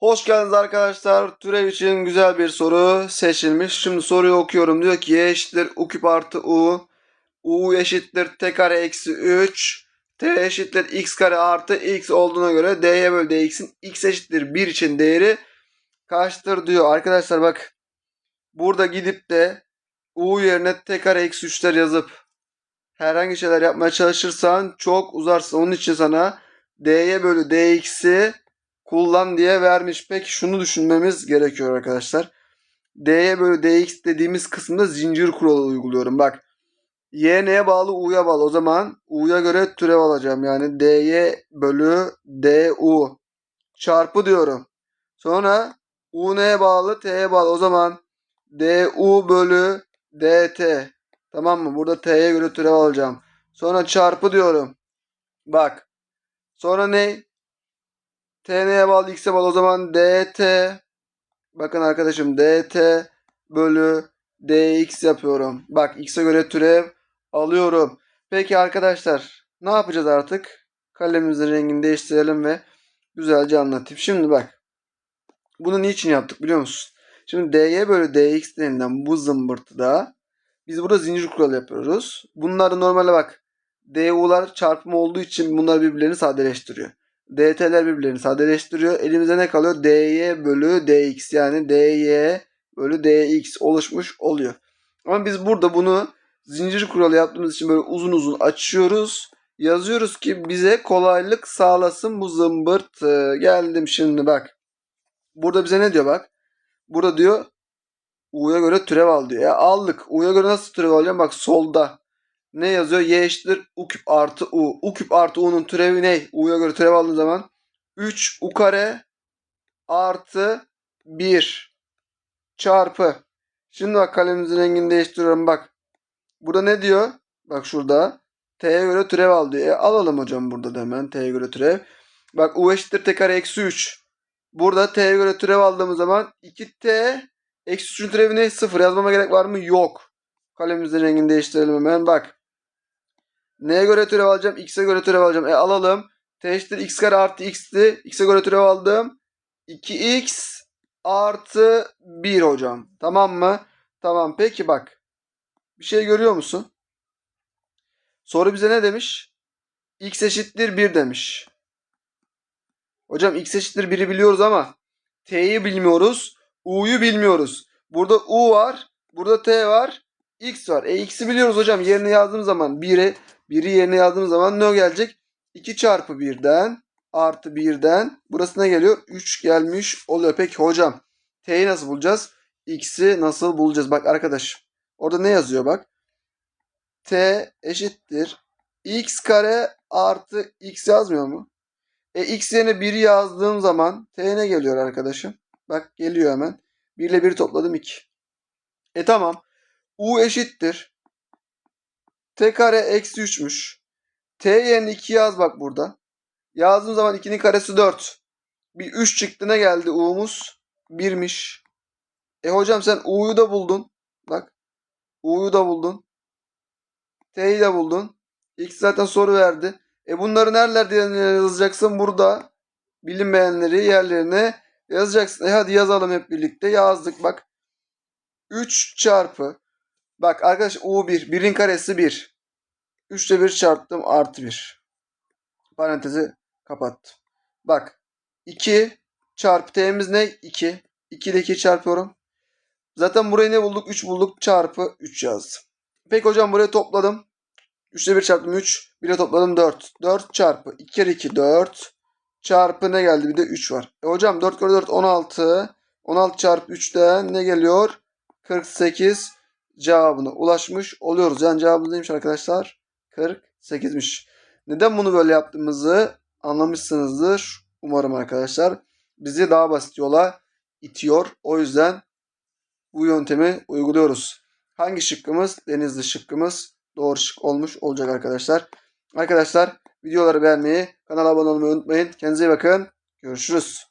Hoş geldiniz arkadaşlar. Türev için güzel bir soru seçilmiş. Şimdi soruyu okuyorum. Diyor ki y eşittir u küp artı u. u eşittir t kare eksi 3. t eşittir x kare artı x olduğuna göre dy bölü dx'in x eşittir 1 için değeri kaçtır diyor. Arkadaşlar bak. Burada gidip de u yerine t kare eksi 3'ler yazıp herhangi şeyler yapmaya çalışırsan çok uzarsın. Onun için sana dy bölü dx'i kullan diye vermiş. Peki şunu düşünmemiz gerekiyor arkadaşlar. D'ye bölü dx dediğimiz kısımda zincir kuralı uyguluyorum. Bak y neye bağlı? u'ya bağlı. O zaman u'ya göre türev alacağım. Yani dy bölü du çarpı diyorum. Sonra u neye bağlı? t'ye bağlı. O zaman du bölü dt. Tamam mı? Burada t'ye göre türev alacağım. Sonra çarpı diyorum. Bak. Sonra ne? T neye bağlı? x'e bağlı. O zaman dt. Bakın arkadaşım dt bölü dx yapıyorum. Bak x'e göre türev alıyorum. Peki arkadaşlar ne yapacağız artık? Kalemimizin rengini değiştirelim ve güzelce anlatayım. Şimdi bak. Bunu niçin yaptık biliyor musun? Şimdi dy bölü dx denilen bu zımbırtıda biz burada zincir kuralı yapıyoruz. Bunları normalde bak du'lar çarpımı olduğu için bunlar birbirlerini sadeleştiriyor. Dt'ler birbirlerini sadeleştiriyor. Elimize ne kalıyor? dy bölü dx yani dy bölü dx oluşmuş oluyor. Ama biz burada bunu zincir kuralı yaptığımız için böyle uzun uzun açıyoruz. Yazıyoruz ki bize kolaylık sağlasın bu zımbırt. Geldim şimdi bak. Burada bize ne diyor bak. Burada diyor U'ya göre türev al diyor. Ya aldık. U'ya göre nasıl türev alacağım? Bak solda. Ne yazıyor? Y eşittir U küp artı U. U küp artı U'nun türevi ne? U'ya göre türev aldığın zaman 3 U kare artı 1 çarpı. Şimdi bak kalemimizin rengini değiştiriyorum bak. Burada ne diyor? Bak şurada. T'ye göre türev al diyor. E, alalım hocam burada da hemen T'ye göre türev. Bak U eşittir T kare eksi 3. Burada T'ye göre türev aldığımız zaman 2T eksi 3'ün türevi ne? 0. Yazmama gerek var mı? Yok. Kalemimizin rengini değiştirelim hemen. Bak. Neye göre türev alacağım? X'e göre türev alacağım. E alalım. T x kare artı x'ti. X'e göre türev aldım. 2x artı 1 hocam. Tamam mı? Tamam. Peki bak. Bir şey görüyor musun? Soru bize ne demiş? x eşittir 1 demiş. Hocam x eşittir 1'i biliyoruz ama t'yi bilmiyoruz. u'yu bilmiyoruz. Burada u var. Burada t var. x var. E x'i biliyoruz hocam. Yerine yazdığım zaman 1'i 1'i yerine yazdığım zaman ne gelecek? 2 çarpı 1'den artı 1'den burası ne geliyor? 3 gelmiş oluyor. Peki hocam t'yi nasıl bulacağız? x'i nasıl bulacağız? Bak arkadaş orada ne yazıyor bak. t eşittir x kare artı x yazmıyor mu? E x yerine 1'i yazdığım zaman t ne geliyor arkadaşım? Bak geliyor hemen. 1 ile 1 topladım 2. E tamam. u eşittir. T kare eksi 3'müş. t yerine 2 yaz bak burada. Yazdığım zaman 2'nin karesi 4. Bir 3 çıktı ne geldi u'muz? 1'miş. E hocam sen u'yu da buldun. Bak. u'yu da buldun. t'yi de buldun. X zaten soru verdi. E bunları nerelerde yazacaksın? Burada. Bilinmeyenleri yerlerine yazacaksın. E hadi yazalım hep birlikte. Yazdık bak. 3 çarpı. Bak arkadaş U1. 1'in karesi 1. 3 ile 1 çarptım artı 1. Parantezi kapattım. Bak. 2 çarpı t'miz ne? 2. 2 ile 2 çarpıyorum. Zaten burayı ne bulduk? 3 bulduk. Çarpı 3 yazdım. Peki hocam burayı topladım. 3 ile 1 çarptım 3. 1 ile topladım 4. 4 çarpı 2 kere 2 4. Çarpı ne geldi? Bir de 3 var. E hocam 4 kere 4 16. 16 çarpı 3'ten ne geliyor? 48 cevabına ulaşmış oluyoruz. Yani cevabımız neymiş arkadaşlar? 48'miş. Neden bunu böyle yaptığımızı anlamışsınızdır. Umarım arkadaşlar. Bizi daha basit yola itiyor. O yüzden bu yöntemi uyguluyoruz. Hangi şıkkımız? Denizli şıkkımız doğru şık olmuş olacak arkadaşlar. Arkadaşlar videoları beğenmeyi, kanala abone olmayı unutmayın. Kendinize iyi bakın. Görüşürüz.